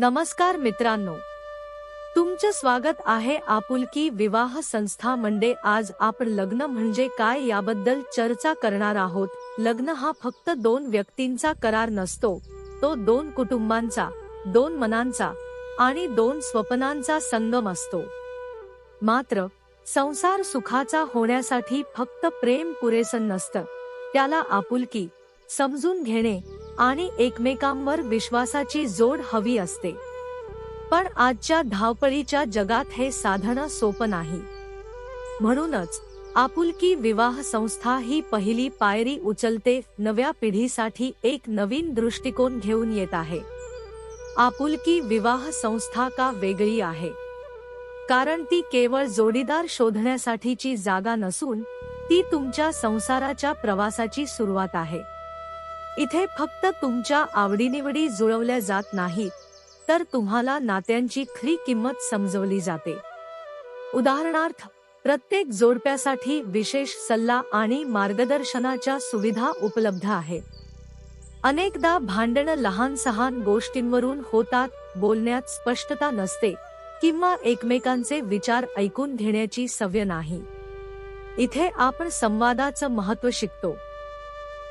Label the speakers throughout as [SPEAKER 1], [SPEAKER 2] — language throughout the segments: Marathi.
[SPEAKER 1] नमस्कार मित्रांनो. तुमचं स्वागत आहे आपुलकी विवाह संस्था म्हणजे आज आपण लग्न म्हणजे काय याबद्दल चर्चा करणार आहोत. लग्न हा फक्त दोन व्यक्तींचा करार नसतो. तो दोन कुटुंबांचा दोन मनांचा आणि दोन स्वप्नांचा संगम असतो. मात्र संसार सुखाचा होण्यासाठी फक्त प्रेम पुरेसं नसतं. त्याला आपुलकी समजून घेणे आणि एकमेकांवर विश्वासाची जोड हवी असते. पण आजच्या धावपळीच्या जगात हे साधणं सोपं नाही. म्हणूनच आपुलकी विवाह संस्था ही पहिली पायरी उचलते नव्या पिढीसाठी एक नवीन दृष्टिकोन घेऊन येत आहे. आपुलकी विवाह संस्था का वेगळी आहे? कारण ती केवळ जोडीदार शोधण्यासाठीची जागा नसून ती तुमच्या संसाराच्या प्रवासाची सुरुवात आहे. इथे फक्त तुमच्या आवडीनिवडी जुळवल्या जात नाहीत तर तुम्हाला नात्यांची खरी किंमत समजवली जाते. उदाहरणार्थ प्रत्येक जोडप्यासाठी विशेष सल्ला आणि मार्गदर्शनाच्या सुविधा उपलब्ध आहेत. अनेकदा भांडणं लहान सहान गोष्टींवरून होतात बोलण्यात स्पष्टता नसते किंवा एकमेकांचे विचार ऐकून घेण्याची सवय नाही. इथे आपण संवादाचं महत्त्व शिकतो.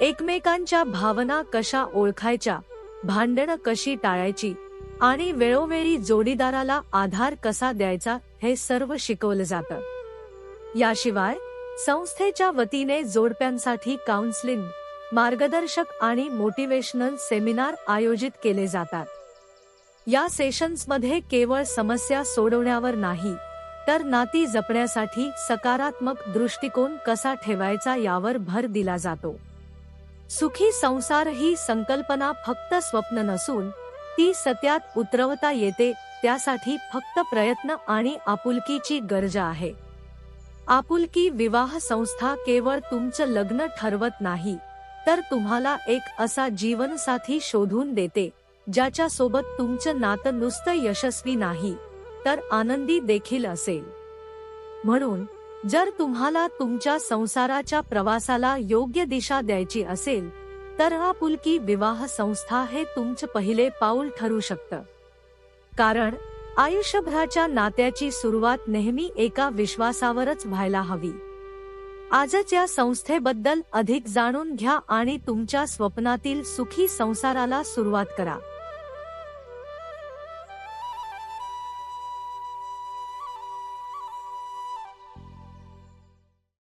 [SPEAKER 1] एकमेकांच्या भावना कशा ओळखायच्या भांडणं कशी टाळायची आणि वेळोवेळी जोडीदाराला आधार कसा द्यायचा हे सर्व शिकवलं जातं. याशिवाय संस्थेच्या वतीने जोडप्यांसाठी काउन्सिलिंग मार्गदर्शक आणि मोटिवेशनल सेमिनार आयोजित केले जातात. या सेशन्समध्ये केवळ समस्या सोडवण्यावर नाही तर नाती जपण्यासाठी सकारात्मक दृष्टिकोन कसा ठेवायचा यावर भर दिला जातो. सुखी संसार ही संकल्पना फक्त स्वप्न नसून ती सत्यात उतरवता येते त्यासाठी फक्त प्रयत्न आणि आपुलकीची गरज आहे. आपुलकी विवाह संस्था केवळ तुमचं लग्न ठरवत नाही तर तुम्हाला एक असा जीवनसाथी शोधून देते ज्याच्या सोबत तुमचं नातं नुसतं यशस्वी नाही तर आनंदी देखील असेल. म्हणून जर तुम्हाला तुमच्या संसाराच्या प्रवासाला योग्य दिशा द्यायची असेल तर हा पुलकी विवाह संस्था हे तुमचं पहिले पाऊल ठरू शकतं. कारण आयुष्यभराच्या नात्याची सुरुवात नेहमी एका विश्वासावरच व्हायला हवी. आजच या संस्थेबद्दल अधिक जाणून घ्या आणि तुमच्या स्वप्नातील सुखी संसाराला सुरुवात करा.